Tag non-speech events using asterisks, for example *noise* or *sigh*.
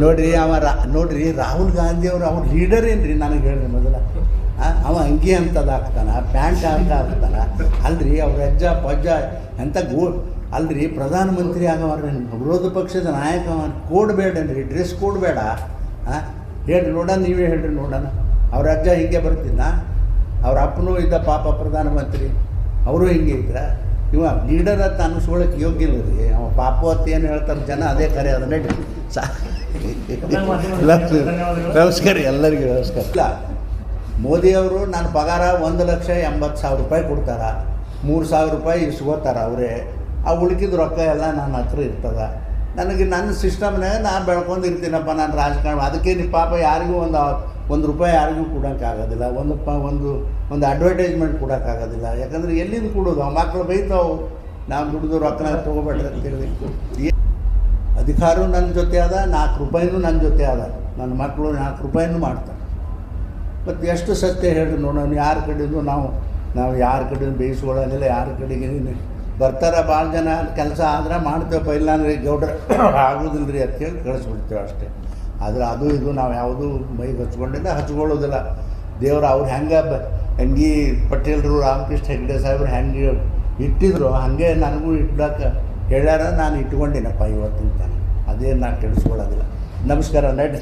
ನೋಡ್ರಿ ಅವ ರಾ ನೋಡ್ರಿ ರಾಹುಲ್ ಗಾಂಧಿ ಅವರು ಅವ್ರ ಲೀಡರ್ ಏನ್ರಿ ನನಗೆ ಹೇಳ್ರಿ ಮೊದಲ. ಅವ ಅಂಗಿ ಅಂತದ ಹಾಕ್ತಾನ, ಪ್ಯಾಂಟ್ ಅಂತ ಹಾಕ್ತಾನ. ಅಲ್ರಿ ಅವ್ರ ಅಜ್ಜ ಪಜ್ಜ ಎಂಥ ಗೋ ಅಲ್ರಿ ಪ್ರಧಾನಮಂತ್ರಿ ಆಗವ್ರಿ ವಿರೋಧ ಪಕ್ಷದ ನಾಯಕ ಕೋಡ್ ಬೇಡನ್ರಿ ಡ್ರೆಸ್ ಕೋಡ್ ಬೇಡ ಹಾಂ ಹೇಳ್ರಿ ನೋಡೋಣ ನೀವೇ ಹೇಳ್ರಿ ನೋಡಣ ಅವ್ರ ಅಜ್ಜ ಹಿಂಗೆ ಬರ್ತಿದ್ದ ಅವ್ರ ಅಪ್ಪನೂ ಇದ್ದ ಪಾಪ ಪ್ರಧಾನಮಂತ್ರಿ, ಅವರು ಹಿಂಗೆ ಇದ್ರ. ಇವ ಲೀಡರ್ ಅಂತ ಅನ್ನಿಸ್ಕೊಳಕ್ಕೆ ಯೋಗ್ಯ ಇಲ್ಲ ರೀ. ಅವ ಪಾಪ ಅಂತ ಏನು ಹೇಳ್ತಾರೆ ಜನ ಅದೇ ಕರೆ, ಅದನ್ನೇ ಸಾ. ಎಲ್ಲರಿಗೂ ನಮಸ್ಕಾರ. ಇಲ್ಲ ಮೋದಿಯವರು ನನ್ನ ಪಗಾರ ಒಂದು ಲಕ್ಷ ಎಂಬತ್ತು ಸಾವಿರ ರೂಪಾಯಿ ಕೊಡ್ತಾರ. ಮೂರು ಸಾವಿರ ರೂಪಾಯಿ ಇಸ್ಕೋತಾರೆ ಅವರೇ. ಆ ಉಳ್ಕಿದ ರೊಕ್ಕ ಎಲ್ಲ ನನ್ನ ಹತ್ರ ಇರ್ತದ. ನನಗೆ ನನ್ನ ಸಿಸ್ಟಮ್ನಾಗ ನಾನು ಬೆಳ್ಕೊಂಡಿರ್ತೀನಪ್ಪ ನಾನು ರಾಜಕಾರಣ. ಅದಕ್ಕೆ ನೀವು ಪಾಪ ಯಾರಿಗೂ ಒಂದು ಒಂದು ರೂಪಾಯಿ ಯಾರಿಗೂ ಕೊಡೋಕ್ಕಾಗೋದಿಲ್ಲ ಒಂದು ಪ, ಒಂದು ಒಂದು ಅಡ್ವರ್ಟೈಸ್ಮೆಂಟ್ ಕೊಡೋಕ್ಕಾಗೋದಿಲ್ಲ ಯಾಕಂದ್ರೆ ಎಲ್ಲಿಂದ ಕೊಡೋದು? ಆ ಮಕ್ಕಳು ಬೈತಾವು. ನಾವು ದುಡಿದು ರೊಕ್ಕನ ತೊಗೋಬೇಡ್ರಿ ಅಂತೇಳಿ ಅಧಿಕಾರ ನನ್ನ ಜೊತೆ ಅದ, ನಾಲ್ಕು ರೂಪಾಯಿನೂ ನನ್ನ ಜೊತೆ ಅದ. ನನ್ನ ಮಕ್ಕಳು ನಾಲ್ಕು ರೂಪಾಯಿನೂ ಮಾಡ್ತಾರೆ. ಮತ್ತು ಎಷ್ಟು ಸತ್ಯ ಹೇಳಿ ನೋಡೋಣ ಯಾರ ಕಡೆಯೂ ನಾವು ನಾವು ಯಾರ ಕಡೆಯೂ ಬೇಯಿಸ್ಕೊಳ್ಳೋದಿಲ್ಲ, ಯಾರ ಕಡೆಗೆ ಬರ್ತಾರ ಭಾಳ ಜನ, ಕೆಲಸ ಆದ್ರೆ ಮಾಡ್ತೇವಪ್ಪ ಇಲ್ಲಾಂದ್ರೆ ಗೌಡ್ರ *coughs* ಆಗೋದಿಲ್ಲ ರೀ ಅಂತೇಳಿ ಕಳಿಸ್ಬಿಡ್ತೇವೆ ಅಷ್ಟೇ. ಆದರೆ ಅದು ಇದು ನಾವು ಯಾವುದು ಮೈಗೆ ಹಚ್ಕೊಂಡಿಲ್ಲ, ಹಚ್ಕೊಳ್ಳೋದಿಲ್ಲ. ದೇವ್ರು ಅವ್ರು ಹೆಂಗೆ ಅಂಗಿ ಪಟೇಲ್ರು ರಾಮಕೃಷ್ಣ ಹೆಗ್ಡೆ ಸಾಹೇಬ್ರು ಹೆಂಗೆ ಇಟ್ಟಿದ್ರು, ಹಾಗೆ ನನಗೂ ಇಟ್ಲಕ್ಕೆ ಹೇಳ್ಯಾರ, ನಾನು ಇಟ್ಕೊಂಡಿನಪ್ಪ ಇವತ್ತಿನ ಅದೇನು ನಾನು ಕೆಡಿಸ್ಕೊಳ್ಳೋದಿಲ್ಲ ನಮಸ್ಕಾರ ನಡಿ